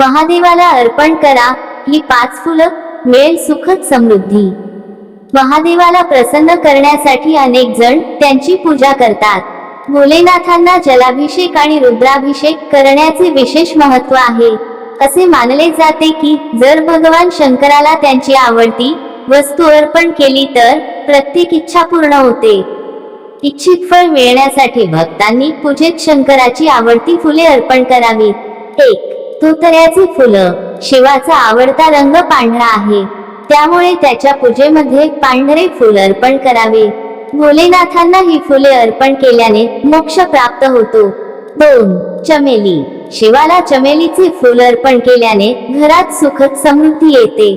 महादेवाला अर्पण करा ही पाच फुलं मिळेल सुखद समृद्धी. महादेवाला प्रसन्न करण्यासाठी अनेक जण त्यांची पूजा करतात. भोलेनाथांना जलाभिषेक आणि रुद्राभिषेक करण्याचे विशेष महत्त्व आहे. असे मानले जाते की जर भगवान शंकराला त्यांची आवडती वस्तू अर्पण केली तर प्रत्येक इच्छा पूर्ण होते. इच्छित फळ मिळण्यासाठी भक्तांनी पूजेत शंकराची आवडती फुले अर्पण करावीत. एक धोतऱ्याची फुलं शिवाचा आवडता रंग पांढरा आहे. त्यामुळे त्याच्या पूजेमध्ये पांढरे फुल अर्पण करावे. भोलेनाथांना ही फुले अर्पण केल्याने मोक्ष प्राप्त होतो. दोन चमेली. शिवाला चमेलीचे फुल अर्पण केल्याने घरात सुखद समृद्धी येते.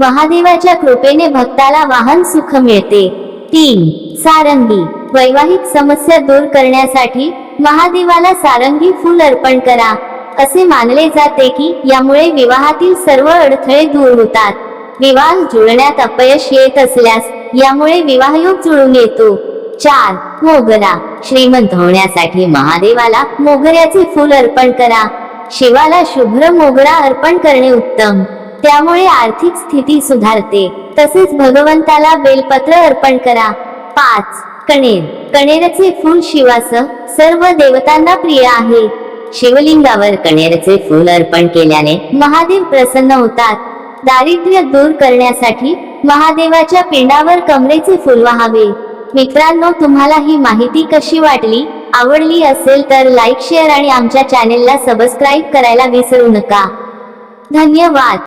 महादेवाच्या कृपेने भक्ताला वाहन सुख मिळते. तीन सारंगी. वैवाहिक समस्या दूर करण्यासाठी महादेवाला सारंगी फुल अर्पण करा. असे मानले जाते की यामुळे विवाहातील सर्व अडथळे दूर होतात. विवाह जुळण्यात अपयश येत असल्यास यामुळे विवाहयोग जुळून येतो. चार मोगरा. श्रीमंत होण्यासाठी महादेवाला मोगऱ्याचे फूल अर्पण करा. शिवाला शुभ्र मोगरा अर्पण करणे उत्तम. त्यामुळे आर्थिक स्थिती सुधारते. तसेच भगवंताला बेलपत्र अर्पण करा. पाच कणेर. कणेरचे फूल शिवास सर्व देवतांना प्रिय आहे. शिवलिंगावर कणेरचे फूल अर्पण केल्याने महादेव प्रसन्न होतात. दारिद्र्य दूर करण्यासाठी महादेवाच्या पिंडावर कमरेचे फूल व्हावे. मित्रांनो तुम्हाला ही माहिती कशी वाटली? आवडली असेल तर लाईक शेअर आणि आमच्या चॅनेलला सबस्क्राईब करायला विसरू नका. धन्यवाद.